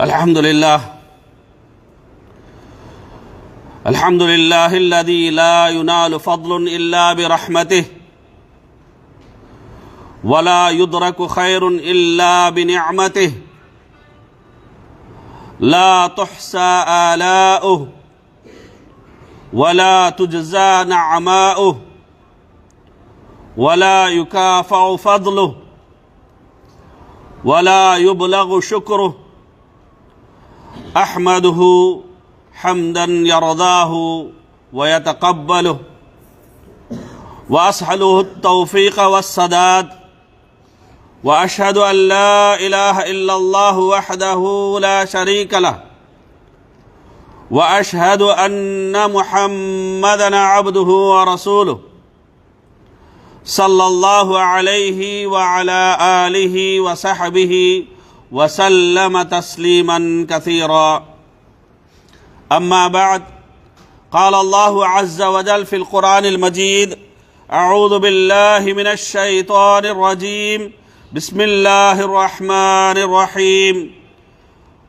الحمد لله. الحمد لله الذي لا ينال فضل إلا برحمته. ولا يدرك خير إلا بنعمته. لا تحصى آلاؤه ولا تجزى نعماؤه ولا يكافأ فضله ولا يبلغ شكره. أحمده حمدا يرضاه ويتقبله واسحله التوفيق والسداد وأشهد أن لا إله إلا الله وحده لا شريك له. وأشهد أن محمدا عبده ورسوله. صلى الله عليه وعلى آله وصحبه وسلم تسليما كثيرا. أما بعد قال الله عز وجل في القرآن المجيد أعوذ بالله من الشيطان الرجيم. بسم الله الرحمن الرحيم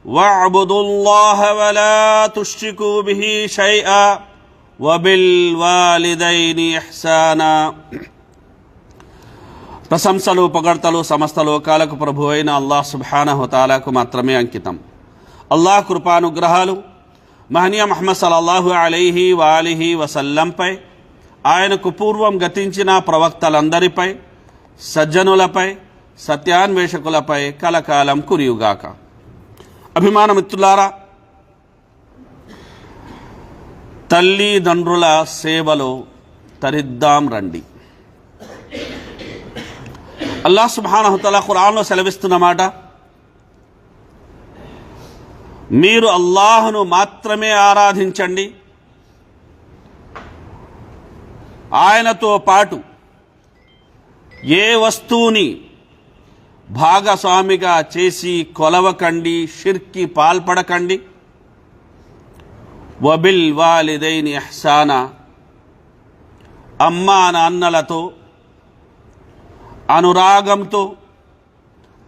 واعبدوا الله ولا تشركوا به شيئا وبالوالدين احسانا ప్రశంసలు పొగడ్తలు సమస్త లోకాలకు ప్రభు అయిన అల్లాహ్ సుబ్హానహుతాలకు మాత్రమే అంకితం అల్లాహ్ కృపానుగ్రహాలు మహనీయ మహమ్మద్ సల్లల్లాహు అలైహి వాలిహి వసల్లంపై ఆయనకు పూర్వం గతించిన ప్రవక్తలందరిపై సజ్జనులపై సత్యాన్వేషకులపై కలకాలం కురియుగాక. అభిమాన మిత్రులారా తల్లిదండ్రుల సేవలో తరిద్దాం రండి. అల్లా సుబానహతల ఖురాన్లో సెలవిస్తున్నమాట మీరు అల్లాహ్ను మాత్రమే ఆరాధించండి. ఆయనతో పాటు ఏ వస్తువుని భాగస్వామిగా చేసి కొలవకండి షిర్కి పాల్పడకండి. వబిల్ వాలిదైని ఎహ్సానా అమ్మా నాన్నలతో అనురాగంతో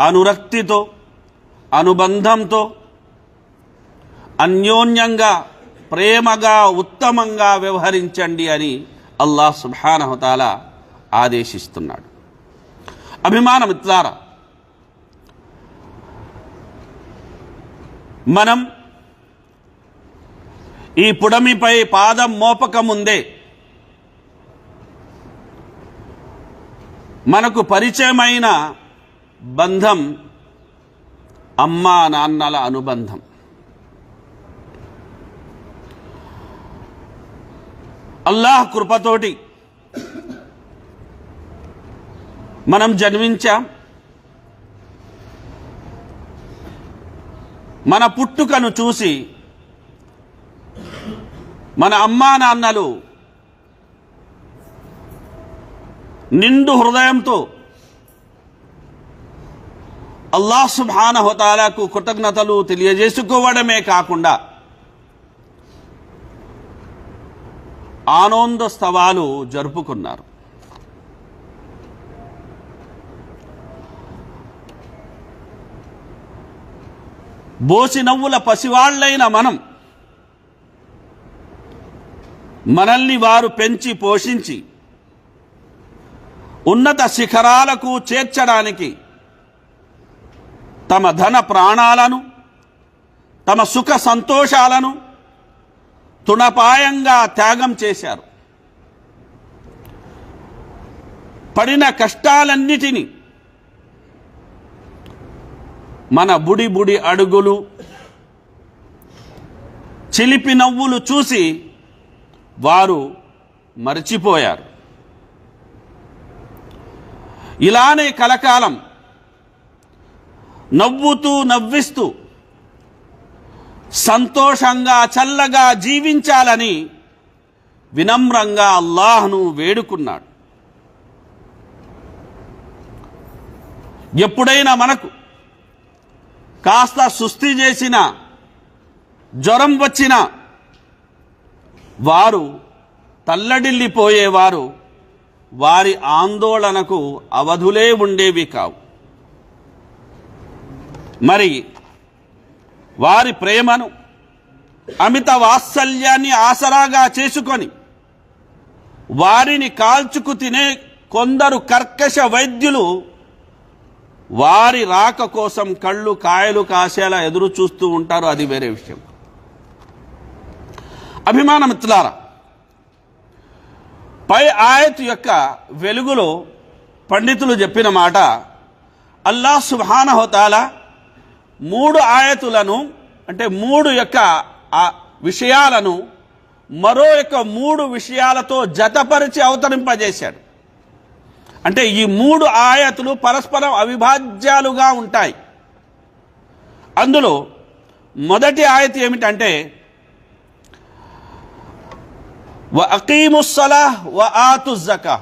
అనురక్తితో అనుబంధంతో అన్యోన్యంగా ప్రేమగా ఉత్తమంగా వ్యవహరించండి అని అల్లాహ్ సుభానహతాల ఆదేశిస్తున్నాడు. అభిమానం మిత్రారా మనం ఈ పుడమిపై పాదం మోపకముందే మనకు పరిచయమైన బంధం అమ్మా నాన్నల అనుబంధం. అల్లాహ్ కృపతోటి మనం జన్మించాం. మన పుట్టుకను చూసి మన అమ్మా నాన్నలు నిండు హృదయంతో అల్లాహ్ సుబానహతాలకు కృతజ్ఞతలు తెలియజేసుకోవడమే కాకుండా ఆనందోత్సవాలు జరుపుకున్నారు. బోసి నవ్వుల పసివాళ్ళైన మనం. మనల్ని వారు పెంచి పోషించి ఉన్నత శిఖరాలకు చేర్చడానికి తమ ధన ప్రాణాలను తమ సుఖ సంతోషాలను తుణపాయంగా త్యాగం చేశారు. పడిన కష్టాలన్నిటినీ మన బుడి బుడి అడుగులు చిలిపి నవ్వులు చూసి వారు మర్చిపోయారు. ఇలానే కలకాలం నవ్వుతూ నవ్విస్తూ సంతోషంగా చల్లగా జీవించాలని వినమ్రంగా అల్లాహ్ను వేడుకున్నాడు. ఎప్పుడైనా మనకు కాస్త సుస్థి చేసిన జ్వరం వచ్చిన వారు తల్లడిల్లిపోయేవారు వారి ఆందోళనకు అవధులే ఉండేవి కావు. మరి వారి ప్రేమను అమిత వాత్సల్యాన్ని ఆసరాగా చేసుకొని వారిని కాల్చుకు తినే కొందరు కర్కశ వైద్యులు వారి రాక కోసం కళ్ళు కాయలు కాసేలా ఎదురు చూస్తూ ఉంటారు అది వేరే విషయం. అభిమాన మిత్రులారా పై ఆయత్ యొక్క వెలుగులో పండితులు చెప్పిన మాట అల్లా సుభానహోతాల మూడు ఆయతులను అంటే మూడు యొక్క విషయాలను మరో యొక్క మూడు విషయాలతో జతపరిచి అవతరింపజేశాడు. అంటే ఈ మూడు ఆయతులు పరస్పరం అవిభాజ్యాలుగా ఉంటాయి. అందులో మొదటి ఆయత ఏమిటంటే వ అకీముస్సలా వ ఆతు జకా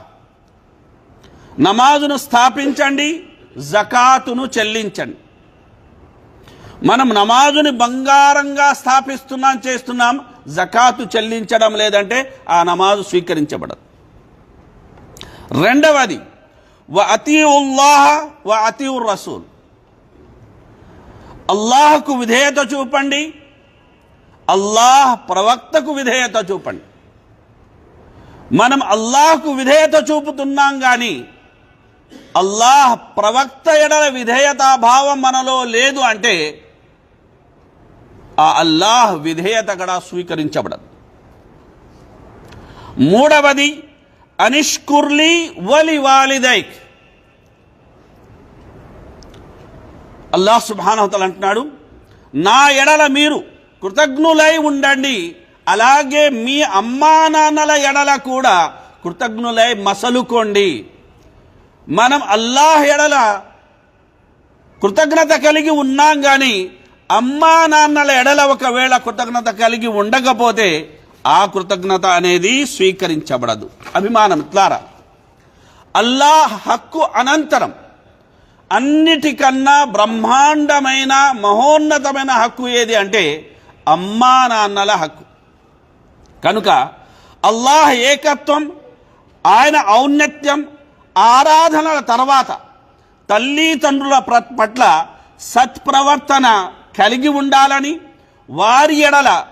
నమాజును స్థాపించండి జకాతును చెల్లించండి. మనం నమాజుని బంగారంగా స్థాపిస్తున్నాం చేస్తున్నాం జకాతు చెల్లించడం లేదంటే ఆ నమాజు స్వీకరించబడదు. రెండవది వ అతీవుల్లాహ వ అతీవుర్ రసూల్ అల్లాహకు విధేయత చూపండి. అల్లాహ్ ప్రవక్తకు విధేయత చూపండి. మనం అల్లాహకు విధేయత చూపుతున్నాం కానీ అల్లాహ్ ప్రవక్త ఎడల విధేయతాభావం మనలో లేదు అంటే ఆ అల్లాహ్ విధేయత కూడా స్వీకరించబడదు. మూడవది అనిష్కుర్లీ వలి వాలిదైక్ అల్లాహ్ సుబానవతలు అంటున్నాడు నా ఎడల మీరు కృతజ్ఞులై ఉండండి అలాగే మీ అమ్మా నాన్నల ఎడల కూడా కృతజ్ఞులై మసలుకోండి. మనం అల్లాహ్ ఎడల కృతజ్ఞత కలిగి ఉన్నాం కానీ అమ్మా నాన్నల ఎడల ఒకవేళ కృతజ్ఞత కలిగి ఉండకపోతే ఆ కృతజ్ఞత అనేది స్వీకరించబడదు. అభిమానం ద్వారా. అల్లాహ్ హక్కు అనంతరం అన్నిటికన్నా బ్రహ్మాండమైన మహోన్నతమైన హక్కు ఏది అంటే అమ్మా నాన్నల హక్కు. కనుక అల్లాహ్ ఏకత్వం ఆయన ఔన్నత్యం ఆరాధనల తర్వాత తల్లిదండ్రుల ప్ర- పట్ల సత్ప్రవర్తన కలిగి ఉండాలని వారి ఎడల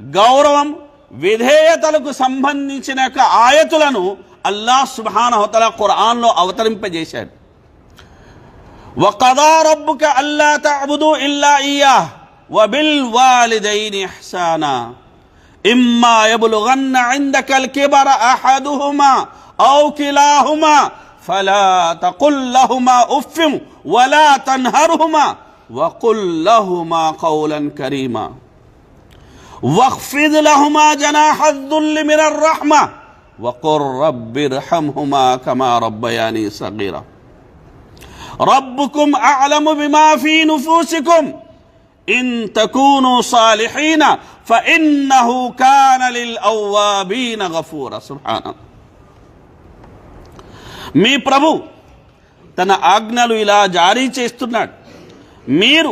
గౌరవం విధేయతలకు సంబంధించిన యొక్క ఆయతులను అల్లాహ్ సుబానహతల ఖురాన్లో అవతరింపజేశాడు وقضى ربك ألا تعبدوا إلا إياه وبالوالدين إحسانا إما يبلغن عندك الكبر أحدهما أو كلاهما فلا تقل لهما أف ولا تنهرهما وقل لهما قولا كريما واخفض لهما جناح الذل من الرحمة وقل رب ارحمهما كما ربياني صغيرا ربكم أعلم بما في نفوسكم إن تكونوا صالحين فإنه كان للأوابين غفورا سبحانه మీ ప్రభు తన ఆజ్ఞలు ఇలా జారీ చేస్తున్నాడు మీరు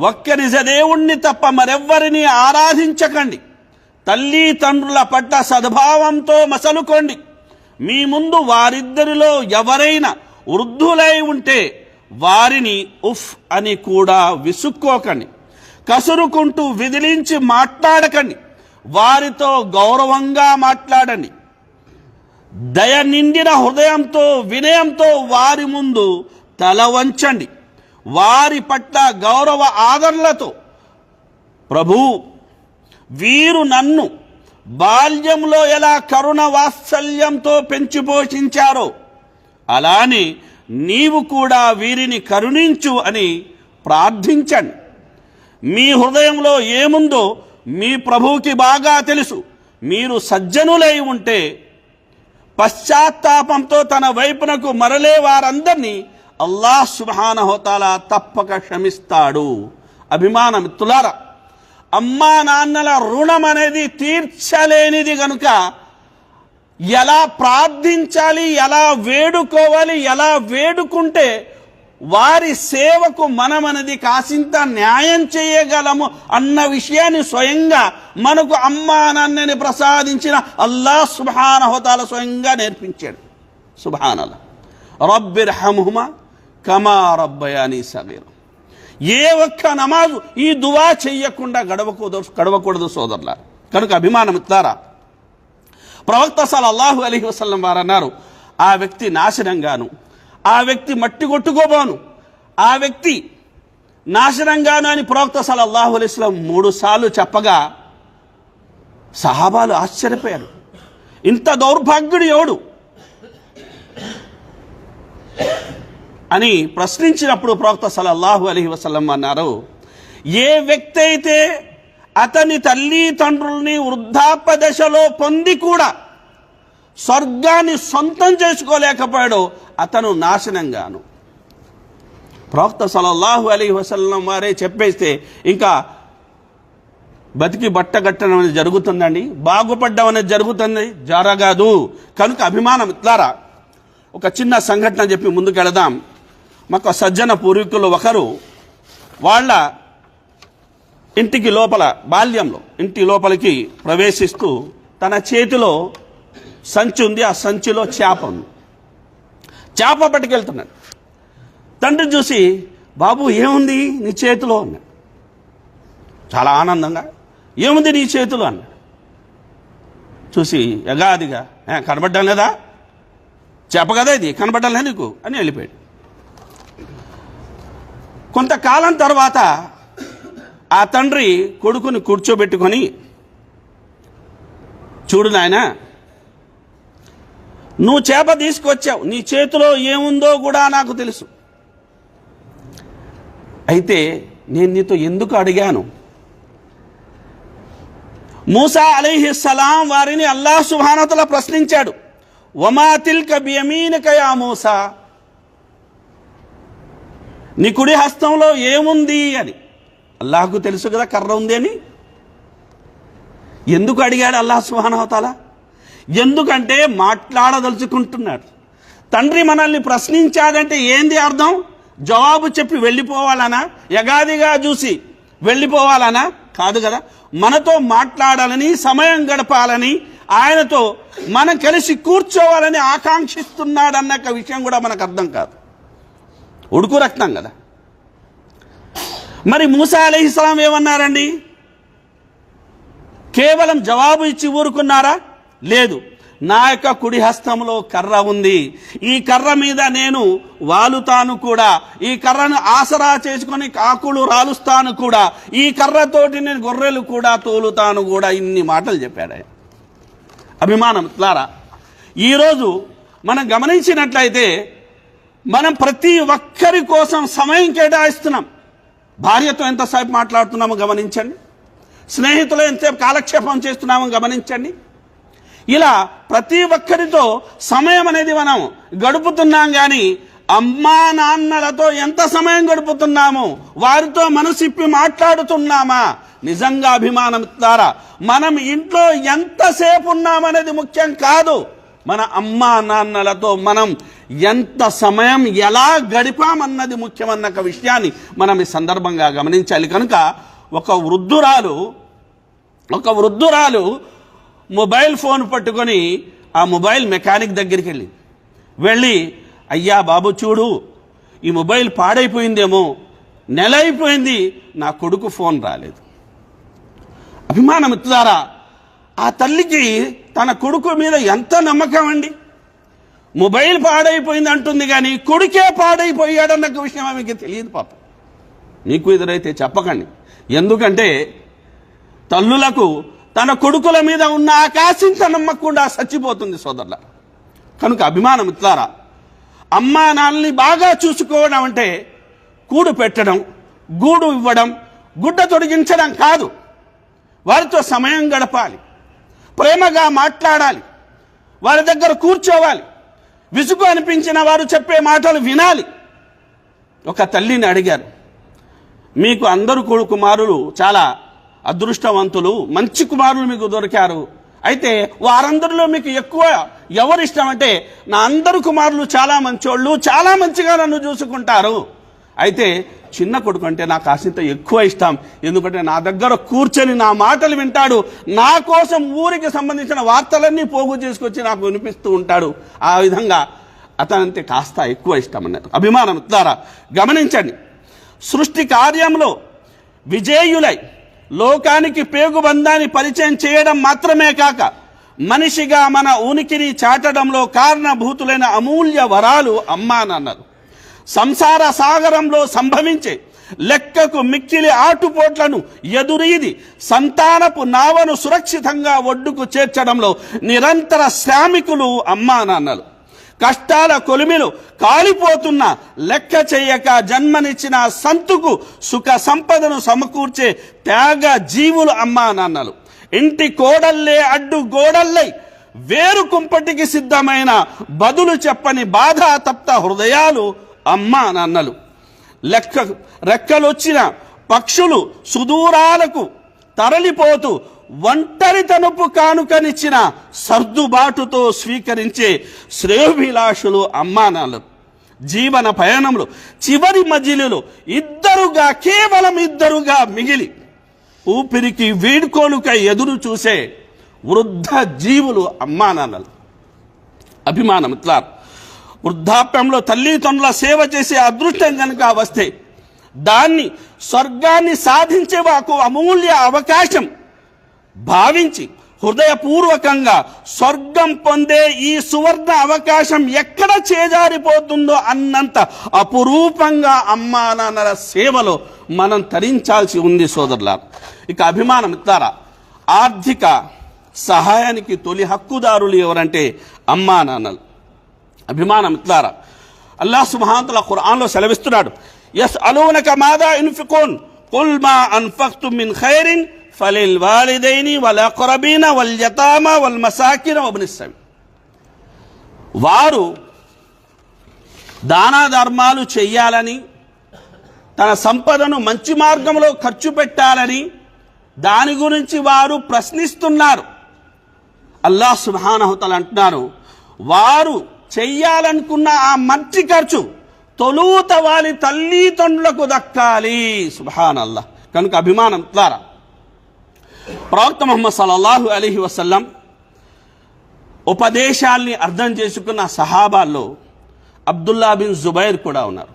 ఒక్క నిజ దేవుణ్ణి తప్ప మరెవ్వరిని ఆరాధించకండి. తల్లి తండ్రుల పట్ల సద్భావంతో మసలుకోండి. మీ ముందు వారిద్దరిలో ఎవరైనా వృద్ధులై ఉంటే వారిని ఉఫ్ అని కూడా విసుక్కోకండి. కసురుకుంటూ విదిలించి మాట్లాడకండి. వారితో గౌరవంగా మాట్లాడండి. దయ నిండిన హృదయంతో వినయంతో వారి ముందు తల వంచండి. వారి పట్ల గౌరవ ఆదరణలతో ప్రభు వీరు నన్ను బాల్యంలో ఎలా కరుణ వాత్సల్యంతో పెంచి పోషించారో అలానే నీవు కూడా వీరిని కరుణించు అని ప్రార్థించండి. మీ హృదయంలో ఏముందో మీ ప్రభువుకి బాగా తెలుసు. మీరు సజ్జనులై ఉంటే పశ్చాత్తాపంతో తన వైపునకు మరలే వారందరినీ అల్లాహ్ సుబానహోతాల తప్పక క్షమిస్తాడు. అభిమానం తులార. అమ్మా నాన్నల రుణం అనేది తీర్చలేనిది కనుక ఎలా ప్రార్థించాలి ఎలా వేడుకోవాలి ఎలా వేడుకుంటే వారి సేవకు మనమనేది కాసింత న్యాయం చేయగలము అన్న విషయాన్ని స్వయంగా మనకు అమ్మా నాన్నని ప్రసాదించిన అల్లా సుభానహోతాల స్వయంగా నేర్పించాడు. సుభానల రబ్బిర్ హముహుమా కమా రబ్బయాని సగీరు. ఏ ఒక్క నమాజు ఈ దువా చెయ్యకుండా గడవకూడదు గడవకూడదు సోదరుల కనుక అభిమానం ఇస్తారా? ప్రవక్త సల్లల్లాహు అలీ వసల్లం వారు అన్నారు ఆ వ్యక్తి నాశనంగాను ఆ వ్యక్తి మట్టి కొట్టుకోబోను ఆ వ్యక్తి నాశనంగాను అని ప్రవక్త సల్లల్లాహు అలైహి మూడు సార్లు చెప్పగా సహాబాలు ఆశ్చర్యపోయారు. ఇంత దౌర్భాగ్యుడు ఎవడు? అని ప్రశ్నించినప్పుడు ప్రవక్త సలల్లాహు అలీ వసలం అన్నారు ఏ వ్యక్తి అయితే అతని తల్లి తండ్రుల్ని వృద్ధాప్య దశలో పొంది కూడా స్వర్గాన్ని సొంతం చేసుకోలేకపోయాడో అతను నాశనంగాను. ప్రవక్త సలల్లాహు అలీ వసల్లం వారే చెప్పేస్తే ఇంకా బతికి బట్ట కట్టడం అనేది జరుగుతుందండి బాగుపడ్డం అనేది జరుగుతుంది జరగదు. కనుక అభిమానం ఇట్లారా ఒక చిన్న సంఘటన చెప్పి ముందుకెళదాం. మాకు సజ్జన పూర్వీకులు ఒకరు వాళ్ళ ఇంటికి లోపల బాల్యంలో ఇంటి లోపలికి ప్రవేశిస్తూ తన చేతిలో సంచి ఉంది ఆ సంచిలో చేప ఉంది. చేప పట్టుకెళ్తున్నాడు. తండ్రి చూసి బాబు ఏముంది నీ చేతిలో? అన్నాడు. చాలా ఆనందంగా ఏముంది నీ చేతిలో? అన్నాడు. చూసి యగాదిగా "ఏ, కనబడ్డం లేదా చేప కదా ఇది కనబడ్డం లేదా నీకు? అని వెళ్ళిపోయాడు. కొంతకాలం తర్వాత ఆ తండ్రి కొడుకుని కూర్చోబెట్టుకొని చూడు నాయనా నువ్వు చేప తీసుకొచ్చావు నీ చేతిలో ఏముందో కూడా నాకు తెలుసు. అయితే నేను నీతో ఎందుకు అడిగాను? మూసా అలీహిస్సలాం వారిని అల్లాహ్ సుభానతల ప్రశ్నించాడు వమాతిల్ తిల్క బియమీనక మూసా? నీ కుడి హస్తంలో ఏముంది అని. అల్లాహకు తెలుసు కదా కర్ర ఉంది అని. ఎందుకు అడిగాడు అల్లాహ్ సుహానవతాల ఎందుకంటే మాట్లాడదలుచుకుంటున్నాడు. తండ్రి మనల్ని ప్రశ్నించాడంటే ఏంది అర్థం? జవాబు చెప్పి వెళ్ళిపోవాలనా? యగాదిగా చూసి వెళ్ళిపోవాలనా? కాదు కదా. మనతో మాట్లాడాలని సమయం గడపాలని ఆయనతో మనం కలిసి కూర్చోవాలని ఆకాంక్షిస్తున్నాడన్న ఒక విషయం కూడా మనకు అర్థం కాదు. ఉడుకు రక్తం కదా. మరి మూసా అలీహిస్లాం ఏమన్నారండి? కేవలం జవాబు ఇచ్చి ఊరుకున్నారా? లేదు. నా యొక్క కుడి హస్తంలో కర్ర ఉంది. ఈ కర్ర మీద నేను వాలుతాను కూడా. ఈ కర్రను ఆసరా చేసుకొని కాకులు రాలుస్తాను కూడా. ఈ కర్రతోటి నేను గొర్రెలు కూడా తోలుతాను కూడా ఇన్ని మాటలు చెప్పాడు ఆయన. అభిమానం ఇట్లారా ఈరోజు మనం గమనించినట్లయితే మనం ప్రతి ఒక్కరి కోసం సమయం కేటాయిస్తున్నాం. భార్యతో ఎంతసేపు మాట్లాడుతున్నామో గమనించండి. స్నేహితులు ఎంతసేపు కాలక్షేపం చేస్తున్నామో గమనించండి. ఇలా ప్రతి ఒక్కరితో సమయం అనేది మనం గడుపుతున్నాం కానీ అమ్మా నాన్నలతో ఎంత సమయం గడుపుతున్నాము వారితో మనసిప్పి మాట్లాడుతున్నామా? నిజంగా అభిమానం ద్వారా మనం ఇంట్లో ఎంతసేపు ఉన్నామనేది ముఖ్యం కాదు. మన అమ్మా నాన్నలతో మనం ఎంత సమయం ఎలా గడిపామన్నది ముఖ్యమన్న విషయాన్ని మనం ఈ సందర్భంగా గమనించాలి. కనుక ఒక వృద్ధురాలు ఒక వృద్ధురాలు మొబైల్ ఫోన్ పట్టుకొని ఆ మొబైల్ మెకానిక్ దగ్గరికి వెళ్ళి వెళ్ళి అయ్యా బాబు చూడు ఈ మొబైల్ పాడైపోయిందేమో నెల అయిపోయింది నా కొడుకు ఫోన్ రాలేదు. అభిమానం ఇస్తారా ఆ తల్లికి తన కొడుకు మీద ఎంత నమ్మకం అండి? మొబైల్ పాడైపోయింది అంటుంది కానీ కొడుకే పాడైపోయాడన్న విషయం ఆమెకి తెలియదు పాప. నీకు ఎదురైతే చెప్పకండి. ఎందుకంటే తల్లులకు తన కొడుకుల మీద ఉన్న ఆకాశింత నమ్మకుండా చచ్చిపోతుంది సోదరుల. కనుక అభిమానం ఇట్లారా. అమ్మా నాన్నని బాగా చూసుకోవడం అంటే కూడు పెట్టడం గూడు ఇవ్వడం గుడ్డ తొడిగించడం కాదు. వారితో సమయం గడపాలి. ప్రేమగా మాట్లాడాలి. వారి దగ్గర కూర్చోవాలి. విసుగు అనిపించిన వారు చెప్పే మాటలు వినాలి. ఒక తల్లిని అడిగారు. మీకు అందరు కొడు కుమారులు చాలా అదృష్టవంతులు మంచి కుమారులు మీకు దొరికారు. అయితే వారందరిలో మీకు ఎక్కువ ఎవరు ఇష్టం అంటే నా అందరు కుమారులు చాలా మంచోళ్ళు చాలా మంచిగా నన్ను చూసుకుంటారు. అయితే చిన్న కొడుకు అంటే నాకు కాసింత ఎక్కువ ఇష్టం. ఎందుకంటే నా దగ్గర కూర్చొని నా మాటలు వింటాడు. నా కోసం ఊరికి సంబంధించిన వార్తలన్నీ పోగు చేసుకొచ్చి నాకు వినిపిస్తూ ఉంటాడు. ఆ విధంగా అతనంటే కాస్త ఎక్కువ ఇష్టం అన్నారు అభిమానం ద్వారా గమనించండి. సృష్టి కార్యంలో విజేయులై లోకానికి పేగుబంధాన్ని పరిచయం చేయడం మాత్రమే కాక మనిషిగా మన ఉనికిని చాటడంలో కారణభూతులైన అమూల్య వరాలు అమ్మానన్నారు సంసార సాగరంలో సంభవించే లెక్కకు మిక్కిలి ఆటుపోట్లను ఎదురీది సంతానపు నావను సురక్షితంగా ఒడ్డుకు చేర్చడంలో నిరంతర శ్రామికులు అమ్మా నాన్నలు. కష్టాల కొలిమిలు కాలిపోతున్న లెక్క చేయక జన్మనిచ్చిన సంతుకు సుఖ సంపదను సమకూర్చే త్యాగ జీవులు అమ్మా నాన్నలు. ఇంటి కోడల్లే అడ్డు గోడల్లై వేరు కుంపటికి సిద్ధమైన బదులు చెప్పని బాధ తప్త హృదయాలు అమ్మ నాన్నలు లెక్క రెక్కలొచ్చిన పక్షులు సుదూరాలకు తరలిపోతూ ఒంటరి తనుపు కానుకనిచ్చిన సర్దుబాటుతో స్వీకరించే శ్రేయోభిలాషులు అమ్మానాలు జీవన పయనంలో చివరి మజిలీలో ఇద్దరుగా కేవలం ఇద్దరుగా మిగిలి ఊపిరికి వీడ్కోలుక ఎదురు చూసే వృద్ధ జీవులు అమ్మానాన్నలు అభిమానం ఇట్లా వృద్ధాప్యంలో తల్లిదండ్రుల సేవ చేసే అదృష్టం కనుక వస్తే దాన్ని స్వర్గాన్ని సాధించే వాకు అమూల్య అవకాశం. భావించి హృదయపూర్వకంగా స్వర్గం పొందే ఈ సువర్ణ అవకాశం ఎక్కడ చేజారిపోతుందో అన్నంత అపురూపంగా అమ్మా నాన్నల సేవలో మనం తరించాల్సి ఉంది సోదరుల ఇక అభిమానం ఇస్తారా ఆర్థిక సహాయానికి తొలి హక్కుదారులు ఎవరంటే అమ్మా నాన్నలు. అభిమానం ఇట్లారా అల్లాహ్ సుమహాంతుల ఖురాన్లో సెలవిస్తున్నాడు. ఎస్ అలోనక మాదా ఇన్ఫికోన్? కుల్ మా అన్ఫక్తు మిన్ ఖైరిన్ ఫలిల్ వాలిదైని వల్ అక్రబీన వల్ యతామ వల్ మసాకిన వబ్నిస్సబి వారు దానా ధర్మాలు చెయ్యాలని తన సంపదను మంచి మార్గంలో ఖర్చు పెట్టాలని దాని గురించి వారు ప్రశ్నిస్తున్నారు. అల్లాహ్ సుబ్హానహుతల అంటున్నారు. వారు చెయ్యాలనుకున్న ఆ మంచి ఖర్చు తొలుత వారి తల్లిదండ్రులకు దక్కాలి. సుభాన్ అల్లా కనుక అభిమానం ద్వారా ప్రవక్త మొహమ్మద్ సల్లాహు అలీహి వసల్లం ఉపదేశాల్ని అర్థం చేసుకున్న సహాబాల్లో అబ్దుల్లా బిన్ జుబైర్ కూడా ఉన్నారు.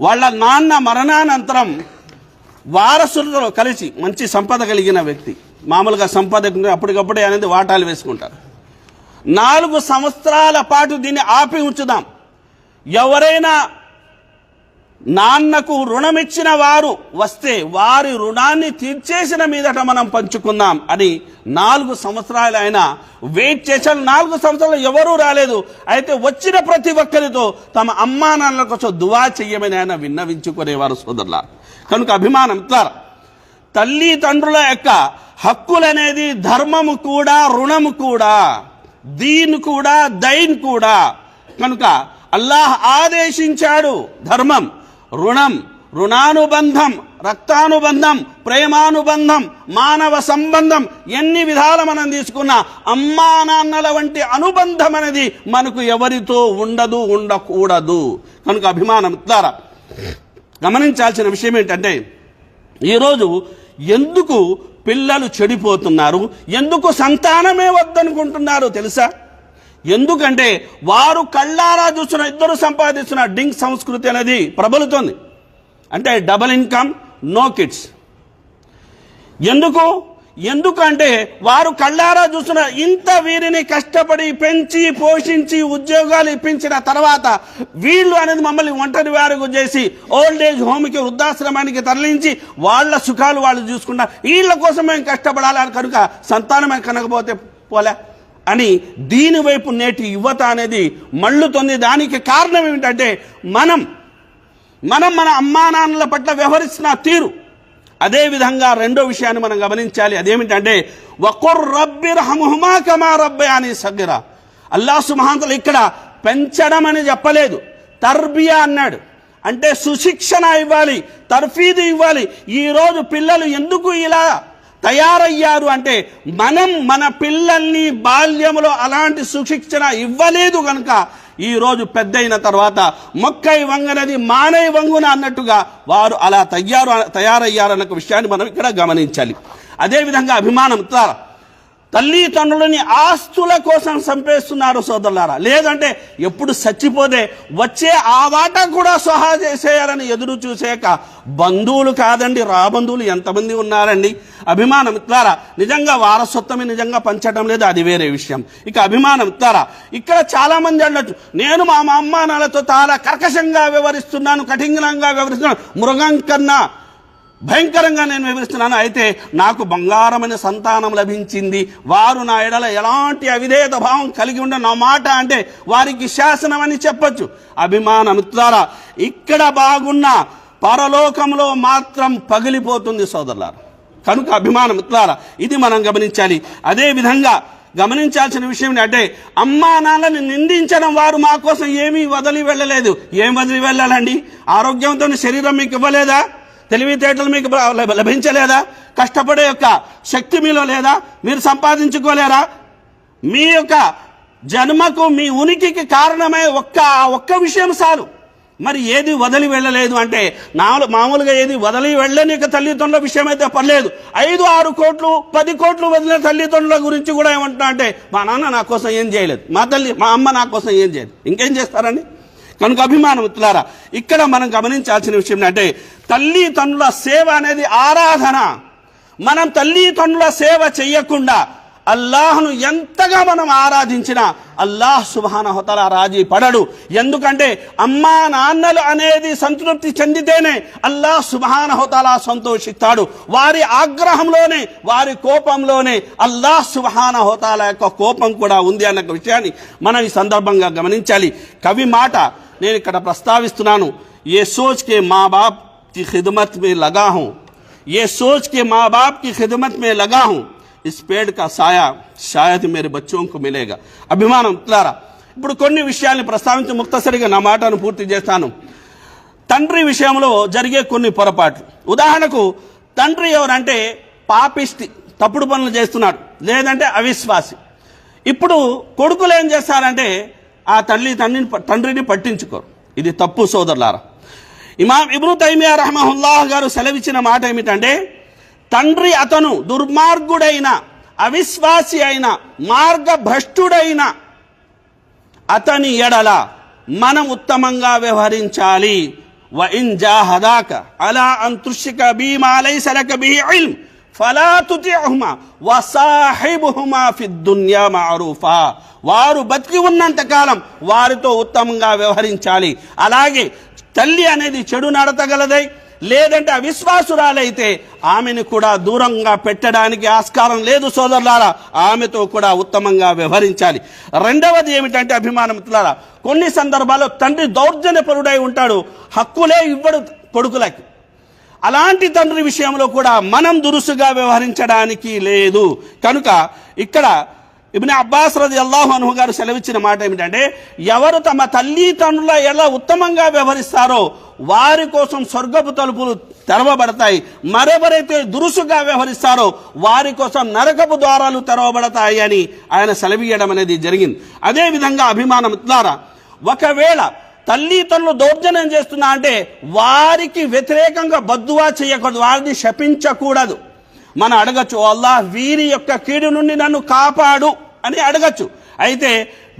వాళ్ళ నాన్న మరణానంతరం వారసులతో కలిసి మంచి సంపద కలిగిన వ్యక్తి. మామూలుగా సంపద అప్పటికప్పుడే అనేది వాటాలు వేసుకుంటారు. నాలుగు సంవత్సరాల పాటు దీన్ని ఆపి ఉంచుదాం. ఎవరైనా నాన్నకు రుణమిచ్చిన వారు వస్తే వారి రుణాన్ని తీర్చేసిన మీదట మనం పంచుకుందాం అని నాలుగు సంవత్సరాలు ఆయన వెయిట్ చేశారు. నాలుగు సంవత్సరాలు ఎవరూ రాలేదు. అయితే వచ్చిన ప్రతి ఒక్కరితో తమ అమ్మా నాన్నల కోసం దువా చెయ్యమని ఆయన విన్నవించుకునేవారు సోదరుల. కనుక అభిమానం ఇట్లా తల్లి తండ్రుల యొక్క హక్కులనేది ధర్మము కూడా రుణము కూడా. దీన్ కూడా దైన్ కూడా. కనుక అల్లాహ్ ఆదేశించాడు ధర్మం రుణం రుణానుబంధం రక్తానుబంధం ప్రేమానుబంధం మానవ సంబంధం ఎన్ని విధాల మనం తీసుకున్నా అమ్మా నాన్నల వంటి అనుబంధం అనేది మనకు ఎవరితో ఉండదు ఉండకూడదు. కనుక అభిమానం ద్వారా గమనించాల్సిన విషయం ఏంటంటే ఈరోజు ఎందుకు పిల్లలు చెడిపోతున్నారు. ఎందుకు సంతానమే వద్దనుకుంటున్నారు తెలుసా? ఎందుకంటే వారు కళ్ళారా చూస్తున్న ఇద్దరు సంపాదిస్తున్న డింక్ సంస్కృతి అనేది ప్రబలుతోంది. అంటే డబల్ ఇన్కమ్ నో కిడ్స్. ఎందుకు? ఎందుకంటే వారు కళ్ళారా చూసిన ఇంత వీరిని కష్టపడి పెంచి పోషించి ఉద్యోగాలు ఇప్పించిన తర్వాత వీళ్ళు అనేది మమ్మల్ని ఒంటరి వారికి చేసి ఓల్డ్ ఏజ్ హోమ్కి వృద్ధాశ్రమానికి తరలించి వాళ్ళ సుఖాలు వాళ్ళు చూసుకున్నా వీళ్ళ కోసం మేము కష్టపడాలని కనుక సంతానమే కనకపోతే పోలే అని దీని వైపు నేటి యువత అనేది మళ్ళుతుంది దానికి కారణం ఏమిటంటే మనం మనం మన అమ్మా నాన్నల పట్ల వ్యవహరిస్తున్న తీరు. అదే విధంగా రెండో విషయాన్ని మనం గమనించాలి. అదేమిటంటే వకుర్ రబ్బిర్ హముహుమా కమా రబ్బే అని సగ్గిరా అల్లా సుమహాంతలు ఇక్కడ పెంచడం అని చెప్పలేదు. తర్బియా అన్నాడు. అంటే సుశిక్షణ ఇవ్వాలి తర్ఫీదు ఇవ్వాలి. ఈరోజు పిల్లలు ఎందుకు ఇలా తయారయ్యారు అంటే మనం మన పిల్లల్ని బాల్యంలో అలాంటి సుశిక్షణ ఇవ్వలేదు కనుక ఈ రోజు పెద్దయిన తర్వాత మొక్కై వంగనది మానై వంగున అన్నట్టుగా వారు అలా తయారు తయారయ్యారన్న విషయాన్ని మనం ఇక్కడ గమనించాలి. అదేవిధంగా అభిమానం తల్లిదండ్రులని ఆస్తుల కోసం చంపేస్తున్నారు సోదరులారా. లేదంటే ఎప్పుడు చచ్చిపోతే వచ్చే ఆ వాటా కూడా సహా చేసేయాలని ఎదురు చూసాక బంధువులు కాదండి రాబంధువులు ఎంతమంది ఉన్నారండి? అభిమానం ఇట్లారా నిజంగా వారసత్వమే నిజంగా పంచడం లేదు అది వేరే విషయం. ఇక అభిమానం ఇట్లారా ఇక్కడ చాలా మంది అన్నట్టు నేను మా మా అమ్మ నాన్నలతో చాలా కర్కశంగా వ్యవహరిస్తున్నాను కఠినంగా వ్యవహరిస్తున్నాను మృగం కన్నా భయంకరంగా నేను వివరిస్తున్నాను. అయితే నాకు బంగారమైన సంతానం లభించింది. వారు నా ఎడల ఎలాంటి అవిధేయత భావం కలిగి ఉండ నా మాట అంటే వారికి శాసనం అని చెప్పొచ్చు. అభిమానం ద్వారా ఇక్కడ బాగున్న పరలోకంలో మాత్రం పగిలిపోతుంది సోదరులారు. కనుక అభిమానం ద్వారా ఇది మనం గమనించాలి. అదే విధంగా గమనించాల్సిన విషయం ఏంటంటే అమ్మా నాన్నని నిందించడం వారు మా కోసం ఏమీ వదిలి వెళ్ళలేదు. ఏం వదిలి వెళ్ళాలండి? ఆరోగ్యంతో శరీరం మీకు ఇవ్వలేదా? తెలివితేటలు మీకు లభించలేదా? కష్టపడే యొక్క శక్తి మీలో లేదా? మీరు సంపాదించుకోలేరా? మీ యొక్క జన్మకు మీ ఉనికికి కారణమై ఒక్క ఒక్క విషయం చాలు మరి ఏది వదిలి వెళ్ళలేదు అంటే నాలు మామూలుగా ఏది వదిలి వెళ్ళని యొక్క తల్లిదండ్రుల విషయం అయితే పర్లేదు. ఐదు ఆరు కోట్లు పది కోట్లు వదిలిన తల్లిదండ్రుల గురించి కూడా ఏమంటున్నా అంటే మా నాన్న నా కోసం ఏం చేయలేదు. మా తల్లి మా అమ్మ నా కోసం ఏం చేయలేదు. ఇంకేం చేస్తారండి? కనుక అభిమానం మిత్రులారా ఇక్కడ మనం గమనించాల్సిన విషయం ఏంటంటే తల్లి తండ్రుల సేవ అనేది ఆరాధన. మనం తల్లి తండ్రుల సేవ చెయ్యకుండా అల్లాహ్ను ఎంతగా మనం ఆరాధించినా అల్లాహ్ సుభానహతల రాజీ పడడు. ఎందుకంటే అమ్మా నాన్నలు అనేది సంతృప్తి చెందితేనే అల్లాహ్ సుభానహతల సంతోషిస్తాడు. వారి ఆగ్రహంలోనే వారి కోపంలోనే అల్లాహ్ సుభానహతల యొక్క కోపం కూడా ఉంది అన్న విషయాన్ని మనం ఈ సందర్భంగా గమనించాలి. కవి మాట నేను ఇక్కడ ప్రస్తావిస్తున్నాను. ఏ సోచ్కే మా బాప్కి ఖిదమత్ మే లగా హూ ఏ సోచ్కే మా బాప్కి ఖిదమత్ మే లగా హూ इस पेड़ का साया शायद मेरे बच्चों को मिलेगा అభిమానం ఇట్లారా ఇప్పుడు కొన్ని విషయాల్ని ప్రస్తావించి ముక్తసరిగా నా మాటను పూర్తి చేస్తాను తండ్రి విషయంలో జరిగే కొన్ని పొరపాట్లు ఉదాహరణకు తండ్రి ఎవరంటే పాపిష్టి తప్పుడు పనులు చేస్తున్నాడు లేదంటే అవిశ్వాసి ఇప్పుడు కొడుకులు ఏం చేస్తారంటే ఆ తల్లి తండ్రిని తండ్రిని పట్టించుకోరు ఇది తప్పు సోదరులారా ఇమాం ఇబ్ను తైమియా రహమహుల్లాహ్ గారు సెలవిచ్చిన మాట ఏమిటంటే తండ్రి అతను దుర్మార్గుడైన అవిశ్వాసి అయిన మార్గభ్రష్టుడైన అతని ఎడల మనం ఉత్తమంగా వ్యవహరించాలి. వ జాహదాక అలా అన్ బీమాలై బీమా లైస ఇల్మ్ ఫలా తుతిఉహుమా వారు బతికి ఉన్నంత కాలం వారితో ఉత్తమంగా వ్యవహరించాలి. అలాగే తల్లి అనేది చెడు నడతగలదై లేదంటే అవిశ్వాసురాలైతే ఆమెను కూడా దూరంగా పెట్టడానికి ఆస్కారం లేదు సోదరులారా. ఆమెతో కూడా ఉత్తమంగా వ్యవహరించాలి. రెండవది ఏమిటంటే అభిమానమిత్రులారా కొన్ని సందర్భాల్లో తండ్రి దౌర్జన్యపరుడై ఉంటాడు. హక్కులే ఇవ్వడు కొడుకులకి. అలాంటి తండ్రి విషయంలో కూడా మనం దురుసుగా వ్యవహరించడానికి లేదు. కనుక ఇక్కడ ఇబ్న అబ్బాస్ రది అల్లాహు అనుహు గారు సెలవిచ్చిన మాట ఏమిటంటే ఎవరు తమ తల్లిదండ్రుల ఎలా ఉత్తమంగా వ్యవహరిస్తారో వారి కోసం స్వర్గపు తలుపులు తెరవబడతాయి. మరెవరైతే దురుసుగా వ్యవహరిస్తారో వారి కోసం నరకపు ద్వారాలు తెరవబడతాయి అని ఆయన సెలవీయడం అనేది జరిగింది. అదేవిధంగా అభిమానం ద్వారా ఒకవేళ తల్లిదండ్రులు దౌర్జన్యం చేస్తున్నా అంటే వారికి వ్యతిరేకంగా బద్దువా చేయకూడదు వారిని శపించకూడదు. మనం అడగచ్చు అల్లా వీరి యొక్క కీడు నుండి నన్ను కాపాడు అని అడగచ్చు. అయితే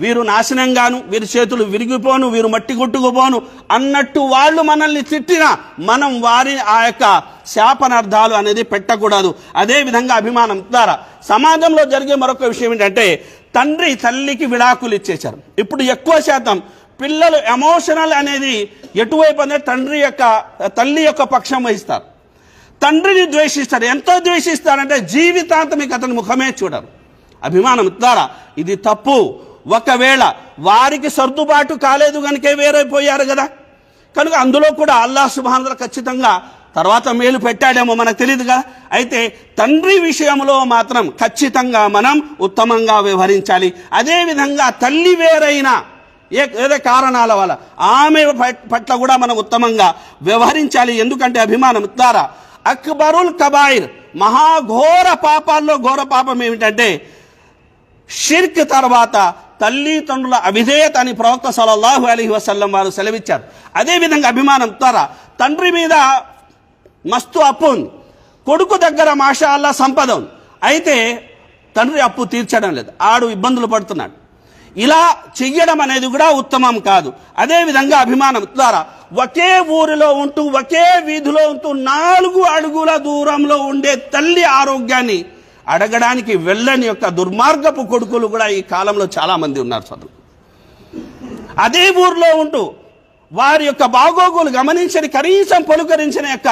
వీరు నాశనంగాను వీరి చేతులు విరిగిపోను వీరు మట్టి కొట్టుకుపోను అన్నట్టు వాళ్ళు మనల్ని తిట్టినా మనం వారి ఆ యొక్క శాపనార్థాలు అనేది పెట్టకూడదు. అదే విధంగా అభిమానం ద్వారా సమాజంలో జరిగే మరొక విషయం ఏంటంటే తండ్రి తల్లికి విడాకులు ఇచ్చేశారు. ఇప్పుడు ఎక్కువ శాతం పిల్లలు ఎమోషనల్ అనేది ఎటువైపు అనేది తండ్రి యొక్క తల్లి యొక్క పక్షం వహిస్తారు. తండ్రిని ద్వేషిస్తారు. ఎంతో ద్వేషిస్తారంటే జీవితాంతం ఇక అతని ముఖమే చూడరు. అభిమానం ద్వారా ఇది తప్పు. ఒకవేళ వారికి సర్దుబాటు కాలేదు కనుకే వేరైపోయారు కదా. కనుక అందులో కూడా అల్లాహ్ సుబానుల ఖచ్చితంగా తర్వాత మేలు పెట్టాడేమో మనకు తెలియదు కదా. అయితే తండ్రి విషయంలో మాత్రం ఖచ్చితంగా మనం ఉత్తమంగా వ్యవహరించాలి. అదేవిధంగా తల్లి వేరైనా ఏ ఏదో కారణాల వల్ల ఆమె పట్- పట్ల కూడా మనం ఉత్తమంగా వ్యవహరించాలి. ఎందుకంటే అభిమానం ద్వారా అక్బరుల్ కబాయిర్ మహాఘోర పాపాల్లో ఘోర పాపం ఏమిటంటే షిర్క్ తర్వాత తల్లిదండ్రుల అవిధేయత అని ప్రవక్త సలల్లాహు అలీ వసల్లం వారు సెలవిచ్చారు. అదేవిధంగా అభిమానం ద్వారా తండ్రి మీద మస్తు అప్పు ఉంది. కొడుకు దగ్గర మాషా అల్లా సంపద ఉంది. అయితే తండ్రి అప్పు తీర్చడం లేదు. ఆడు ఇబ్బందులు పడుతున్నాడు. ఇలా చెయ్యడం అనేది కూడా ఉత్తమం కాదు. అదేవిధంగా అభిమానం ద్వారా ఒకే ఊరిలో ఉంటూ ఒకే వీధిలో ఉంటూ నాలుగు అడుగుల దూరంలో ఉండే తల్లి ఆరోగ్యాన్ని అడగడానికి వెళ్ళని యొక్క దుర్మార్గపు కొడుకులు కూడా ఈ కాలంలో చాలామంది ఉన్నారు చదువు అదే ఊర్లో ఉంటూ వారి యొక్క బాగోగులు గమనించని కనీసం పలుకరించిన యొక్క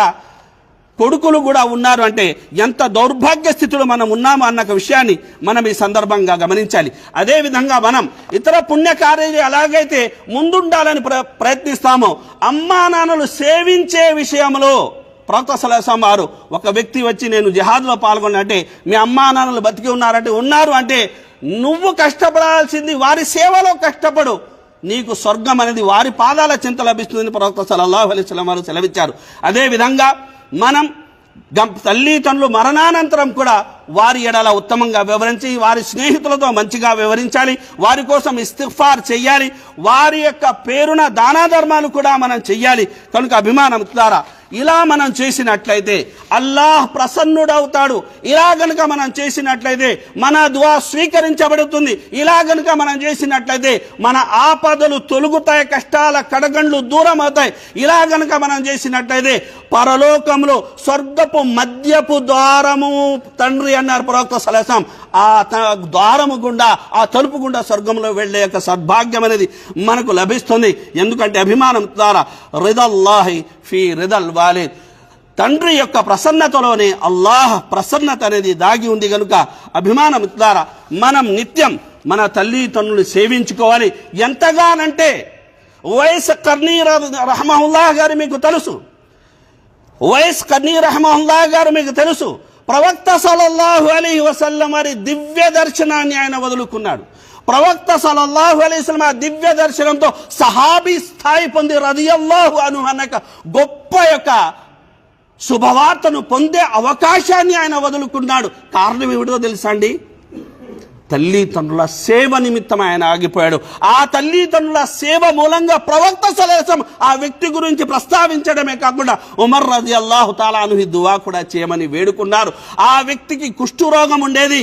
కొడుకులు కూడా ఉన్నారు అంటే ఎంత దౌర్భాగ్య స్థితిలో మనం ఉన్నామో అన్న ఒక విషయాన్ని మనం ఈ సందర్భంగా గమనించాలి. అదేవిధంగా మనం ఇతర పుణ్యకార్యాలు ఎలాగైతే ముందుండాలని ప్ర ప్రయత్నిస్తామో అమ్మా నాన్నలు సేవించే విషయంలో ప్రవక్త సలహా వారు ఒక వ్యక్తి వచ్చి నేను జిహాద్లో పాల్గొన్నంటే మీ అమ్మా నాన్నలు బతికి ఉన్నారంటే ఉన్నారు అంటే నువ్వు కష్టపడాల్సింది వారి సేవలో కష్టపడు. నీకు స్వర్గం అనేది వారి పాదాల చింత లభిస్తుందని ప్రవక్త సలల్లాహు అలైహి వారు సెలవిచ్చారు. అదేవిధంగా మనం తల్లిదండ్రులు మరణానంతరం కూడా వారి ఎడల ఉత్తమంగా వివరించి వారి స్నేహితులతో మంచిగా వివరించాలి వారి కోసం ఇస్తిఫార్ చేయాలి వారి యొక్క పేరున దానా ధర్మాలు కూడా మనం చెయ్యాలి. కనుక అభిమానం ద్వారా ఇలా మనం చేసినట్లయితే అల్లాహ్ ప్రసన్నుడవుతాడు. ఇలా గనుక మనం చేసినట్లయితే మన దువా స్వీకరించబడుతుంది. ఇలా గనుక మనం చేసినట్లయితే మన ఆపదలు తొలుగుతాయి కష్టాల కడగండ్లు దూరం అవుతాయి ఇలా గనుక మనం చేసినట్లయితే పరలోకంలో స్వర్గపు మద్యపు ద్వారము తండ్రి అన్నారు ప్రవక్త సలహం ఆ ద్వారము గుండా ఆ తలుపు గుండా స్వర్గంలో వెళ్ళే యొక్క సద్భాగ్యం అనేది మనకు లభిస్తుంది. ఎందుకంటే అభిమానం ద్వారా రిదల్లాహి ఫీ రిదల్ వాలిద్ తండ్రి యొక్క ప్రసన్నతలోనే అల్లాహ్ ప్రసన్నత అనేది దాగి ఉంది కనుక అభిమానం ద్వారా మనం నిత్యం మన తల్లిదండ్రులు సేవించుకోవాలి. ఎంతగానంటే వైఎస్ కర్నీ రహమహుల్లాహ్ గారు మీకు తెలుసు. వైఎస్ కర్నీ రహమహుల్లాహ్ గారు మీకు తెలుసు. ప్రవక్త సలల్లాహు అలీ వసల్లం వారి దివ్య దర్శనాన్ని ఆయన వదులుకున్నాడు. ప్రవక్త సలల్లాహు అలీ వసల్లం ఆ దివ్య దర్శనంతో సహాబీ స్థాయి పొంది రదియల్లాహు అను అనక గొప్ప యొక్క శుభవార్తను పొందే అవకాశాన్ని ఆయన వదులుకున్నాడు. కారణం ఏమిటో తెలుసా అండి? తల్లిదండ్రుల సేవ నిమిత్తం ఆయన ఆగిపోయాడు. ఆ తల్లిదండ్రుల సేవ మూలంగా ప్రవక్త సలేసం ఆ వ్యక్తి గురించి ప్రస్తావించడమే కాకుండా ఉమర్ రజి అల్లాహు తాలాను దువా కూడా చేయమని వేడుకున్నారు. ఆ వ్యక్తికి కుష్ఠురోగం ఉండేది.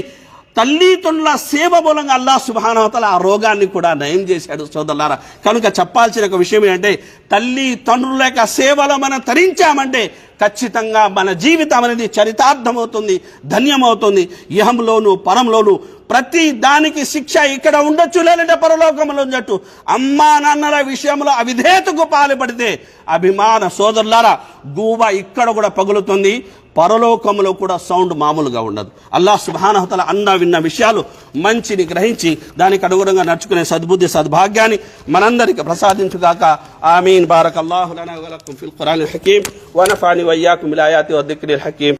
తల్లిదండ్రుల సేవ మూలంగా అల్లా సుభానవతల ఆ రోగాన్ని కూడా నయం చేశాడు సోదరులారా. కనుక చెప్పాల్సిన ఒక విషయం ఏంటంటే తల్లి తండ్రుల యొక్క సేవలో మనం తరించామంటే ఖచ్చితంగా మన జీవితం అనేది చరితార్థమవుతుంది ధన్యమవుతుంది. ఇహంలోను పరంలోను ప్రతి దానికి శిక్ష ఇక్కడ ఉండొచ్చు లేదంటే పరలోకంలో ఉండొచ్చు. అమ్మా నాన్నల విషయంలో అవిధేతకు పాల్పడితే అభిమాన సోదరులారా గూవ ఇక్కడ కూడా పగులుతుంది. పరలోకంలో కూడా సౌండ్ మామూలుగా ఉండదు. అల్లాహ్ సుభానహతల అన్న విన్న విషయాలు మంచిని గ్రహించి దానికి అనుగుణంగా నడుచుకునే సద్బుద్ధి సద్భాగ్యాన్ని మనందరికి ప్రసాదించుగాక. ఆమీన్. బారక్ అల్లాహు ఫిల్ హకీం వనఫాని వయ్యాకు మిలాయాతి ఆయాతి హకీం